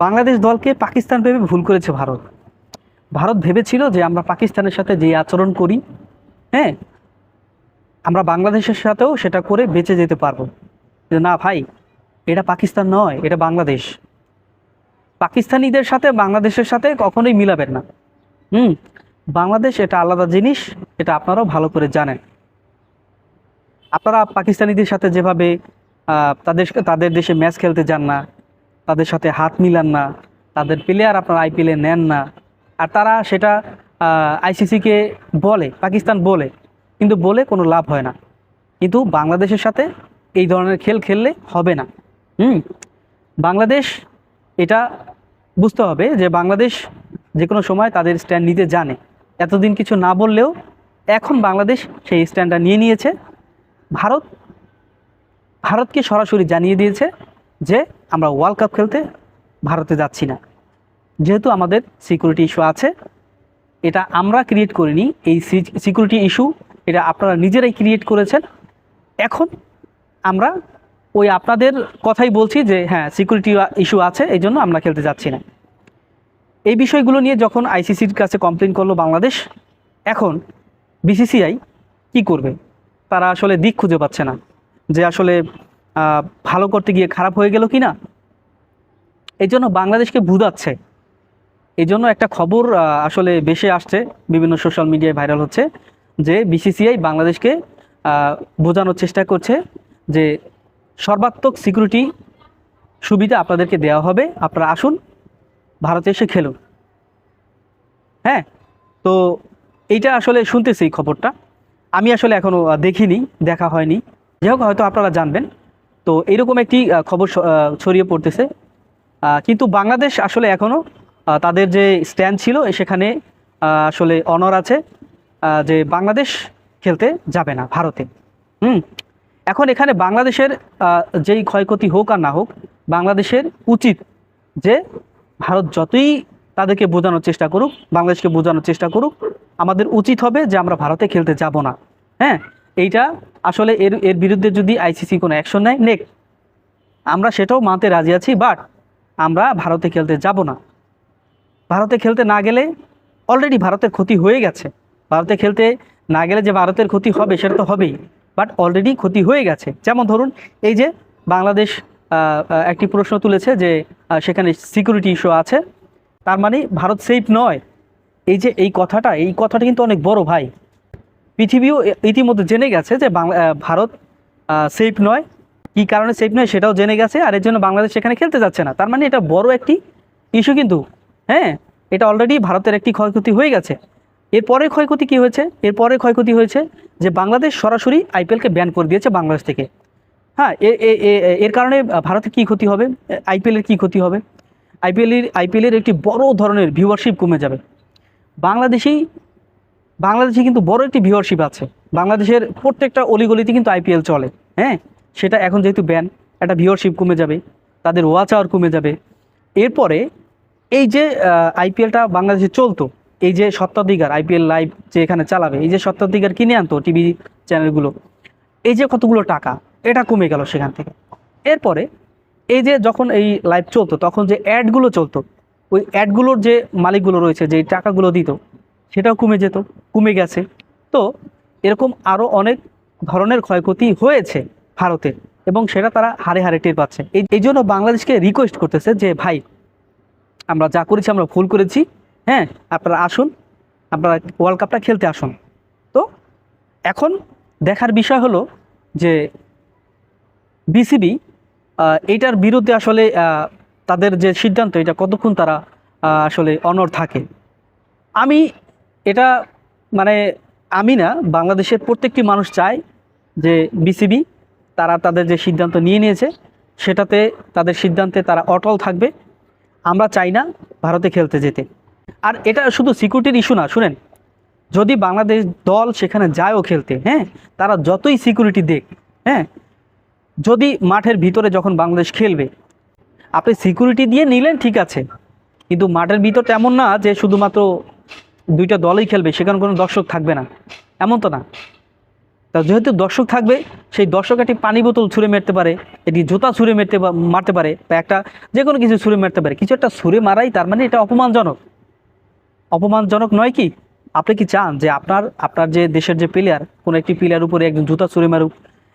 বাংলাদেশ দলকে পাকিস্তান ভেবে ভুল করেছে ভারত। ভারত ভেবেছিল যে আমরা পাকিস্তানের সাথে যে আচরণ করি হ্যাঁ আমরা বাংলাদেশের সাথেও সেটা করে বেঁচে যেতে পারব। যে না ভাই, এটা পাকিস্তান নয়, এটা বাংলাদেশ। পাকিস্তানিদের সাথে বাংলাদেশের সাথে কখনোই মিলাবেন না। হুম, বাংলাদেশ এটা আলাদা জিনিস, এটা আপনারাও ভালো করে জানেন। আপনারা পাকিস্তানিদের সাথে যেভাবে তাদের তাদের দেশে ম্যাচ খেলতে যান না তাদের সাথে হাত মিলান না, তাদের প্লেয়ার আপনারা আইপিএলে নেন না। আর তারা সেটা আইসিসিকে বলে, পাকিস্তান বলে, কিন্তু বলে কোনো লাভ হয় না। কিন্তু বাংলাদেশের সাথে এই ধরনের খেল খেললে হবে না। হুম, বাংলাদেশ এটা বুঝতে হবে যে বাংলাদেশ যে কোনো সময় তাদের স্ট্যান্ড নিতে জানে। এতদিন কিছু না বললেও এখন বাংলাদেশ সেই স্ট্যান্ডটা নিয়ে নিয়েছে। ভারত, ভারতকে সরাসরি জানিয়ে দিয়েছে যে আমরা ওয়ার্ল্ড কাপ খেলতে ভারতে যাচ্ছি না। যেহেতু আমাদের সিকিউরিটি ইস্যু আছে, এটা আমরা ক্রিয়েট করিনি। এই সিকিউরিটি ইস্যু এটা আপনারা নিজেরাই ক্রিয়েট করেছেন। এখন আমরা ওই আপনাদের কথাই বলছি যে হ্যাঁ সিকিউরিটি ইস্যু আছে, এই জন্য আমরা খেলতে যাচ্ছি না। এই বিষয়গুলো নিয়ে যখন আইসিসির কাছে কমপ্লেন করল বাংলাদেশ, এখন বিসিসিআই কি করবে? তারা আসলে দিক খুঁজে পাচ্ছে না। যে আসলে ভালো করতে গিয়ে খারাপ হয়ে গেল কি না এই জন্য বাংলাদেশকে বুঝাচ্ছে এই জন্য একটা খবর আসলে বেশি আসছে, বিভিন্ন সোশ্যাল মিডিয়ায় ভাইরাল হচ্ছে, যে বিসিসিআই বাংলাদেশকে বোঝানোর চেষ্টা করছে যে সর্বাত্মক সিকিউরিটি সুবিধা আপনাদেরকে দেওয়া হবে। আপনারা আসুন, ভারতে এসে খেলুন। হ্যাঁ তো এইটা আসলে শুনতেছি খবরটা। আমি আসলে এখনও দেখিনি, দেখা হয়নি। যাই হোক, হয়তো আপনারা জানবেন। তো এইরকম একটি খবর ছড়িয়ে পড়তেছে। কিন্তু বাংলাদেশ আসলে এখনও তাদের যে স্ট্যান্ড ছিল, সেখানে আসলে অনর আছে যে বাংলাদেশ খেলতে যাবে না ভারতে। হুম? এখন এখানে বাংলাদেশের যেই ক্ষয়ক্ষতি হোক আর না হোক, বাংলাদেশের উচিত যে ভারত যতই তাদেরকে বোঝানোর চেষ্টা করুক, বাংলাদেশকে বোঝানোর চেষ্টা করুক, আমাদের উচিত হবে যে আমরা ভারতে খেলতে যাব না। হ্যাঁ? এইটা আসলে এর এর বিরুদ্ধে যদি আইসিসি কোনো অ্যাকশন নেয়, নেক। আমরা সেটাও মানতে রাজি আছি বাট আমরা ভারতে খেলতে যাব না। ভারতে খেলতে না গেলে অলরেডি ভারতের ক্ষতি হয়ে গেছে। ভারতে খেলতে না গেলে যে ভারতের ক্ষতি হবে, সেটা তো হবেই। বাট অলরেডি ক্ষতি হয়ে গেছে। যেমন ধরুন, এই যে বাংলাদেশ একটি প্রশ্ন তুলেছে যে সেখানে সিকিউরিটি ইস্যু আছে। তার মানে ভারত সেফ নয়। এই যে এই কথাটা এই কথাটা কিন্তু অনেক বড় ভাই। পৃথিবীও ইতিমধ্যে জেনে গেছে যে বাংলা ভারত সেফ নয়। কী কারণে সেফ নয় সেটাও জেনে গেছে আর এর জন্য বাংলাদেশ সেখানে খেলতে যাচ্ছে না। তার মানে এটা বড় একটি ইস্যু কিন্তু হ্যাঁ? এটা অলরেডি ভারতের একটি ক্ষয়ক্ষতি হয়ে গেছে। এরপরে ক্ষয়ক্ষতি কি হয়েছে? এরপরে ক্ষয়ক্ষতি হয়েছে যে বাংলাদেশ সরাসরি আইপিএলকে ব্যান করে দিয়েছে বাংলাদেশ থেকে। হ্যাঁ এর কারণে ভারতের কী ক্ষতি হবে? আইপিএলের কী ক্ষতি হবে? আইপিএলের আইপিএলের একটি বড় ধরনের ভিউয়ারশিপ কমে যাবে। বাংলাদেশি বাংলাদেশে কিন্তু বড় একটি ভিউয়ারশিপ আছে। বাংলাদেশের প্রত্যেকটা অলিগলিতে কিন্তু আইপিএল চলে হ্যাঁ? সেটা এখন যেহেতু ব্যান একটা ভিউয়ারশিপ কমে যাবে, তাদের ওয়াচ আওয়ার কমে যাবে। এরপরে এই যে আইপিএলটা বাংলাদেশে চলতো, এই যে সত্ত্বাধিকার আইপিএল লাইভ যে এখানে চালাবে, এই যে সত্ত্বাধিকার কিনে আনতো টিভি চ্যানেলগুলো এই যে কতগুলো টাকা, এটা কমে গেল সেখান থেকে। এরপরে এই যে যখন এই লাইভ চলতো, তখন যে অ্যাডগুলো চলতো, ওই অ্যাডগুলোর যে মালিকগুলো রয়েছে, যে টাকাগুলো দিত সেটাও কমে যেত, কমে গেছে। তো এরকম আরও অনেক ধরনের ক্ষয়ক্ষতি হয়েছে ভারতের এবং সেটা তারা হারে হারে টের পাচ্ছে। এই এই জন্য বাংলাদেশকে রিকোয়েস্ট করতেছে যে, ভাই, আমরা যা করেছি আমরা ভুল করেছি। হ্যাঁ আপনারা আসুন, আপনারা ওয়ার্ল্ড কাপটা খেলতে আসুন। তো এখন দেখার বিষয় হলো যে বিসিবি এইটার বিরুদ্ধে আসলে তাদের যে সিদ্ধান্ত, এটা কতক্ষণ তারা আসলে অনর থাকে? আমি এটা মানে আমি না, বাংলাদেশের প্রত্যেকটি মানুষ চায় যে বিসিবি তারা তাদের যে সিদ্ধান্ত নিয়ে নিয়েছে, সেটাতে তাদের সিদ্ধান্তে তারা অটল থাকবে। আমরা চাই না ভারতে খেলতে যেতে। আর এটা শুধু সিকিউরিটির ইস্যু না, শুনেন। যদি বাংলাদেশ দল সেখানে যায়ও খেলতে হ্যাঁ তারা যতই সিকিউরিটি দেখ হ্যাঁ যদি মাঠের ভিতরে যখন বাংলাদেশ খেলবে, আপনি সিকিউরিটি দিয়ে নিলেন ঠিক আছে। কিন্তু মাঠের ভিতরটা এমন না যে শুধুমাত্র দুইটা দলই খেলবে সেখানে কোনো দর্শক থাকবে না। এমন তো না। তা যেহেতু দর্শক থাকবে, সেই দর্শক একটি পানি বোতল ছুঁড়ে মারতে পারে এটি জুতা ছুঁড়ে মারতে মারতে পারে, বা একটা যে কোনো কিছু ছুঁড়ে মারতে পারে। কিছু একটা ছুঁড়ে মারাই তার মানে এটা অপমানজনক। অপমানজনক নয় কি? আপনি কি চান যে আপনার আপনার যে দেশের যে প্লেয়ার কোনো একটি প্লেয়ার উপরে একজন জুতা ছুঁড়ে মারুক,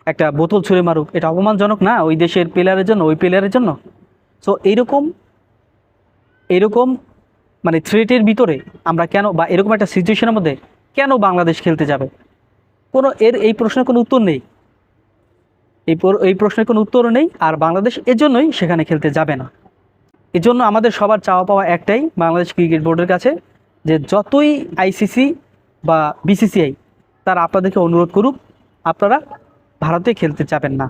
একটা বোতল ছুঁড়ে মারুক, এটা অপমানজনক না? ওই দেশের প্লেয়ারের জন্য, ওই প্লেয়ারের জন্য? সো এইরকম এরকম মানে থ্রেটের ভিতরে আমরা কেন বা এরকম একটা সিচুয়েশনের মধ্যে কেন বাংলাদেশ খেলতে যাবে? কোনো এর, এই প্রশ্নের কোনো উত্তর নেই। এই এই প্রশ্নের কোনো উত্তরও নেই আর বাংলাদেশ এজন্যই সেখানে খেলতে যাবে না। এজন্য আমাদের সবার চাওয়া পাওয়া একটাই বাংলাদেশ ক্রিকেট বোর্ডের কাছে যে যতই আইসিসি বা বিসিসিআই তারা আপনাদেরকে অনুরোধ করুক, আপনারা ভারতে খেলতে যাবেন না।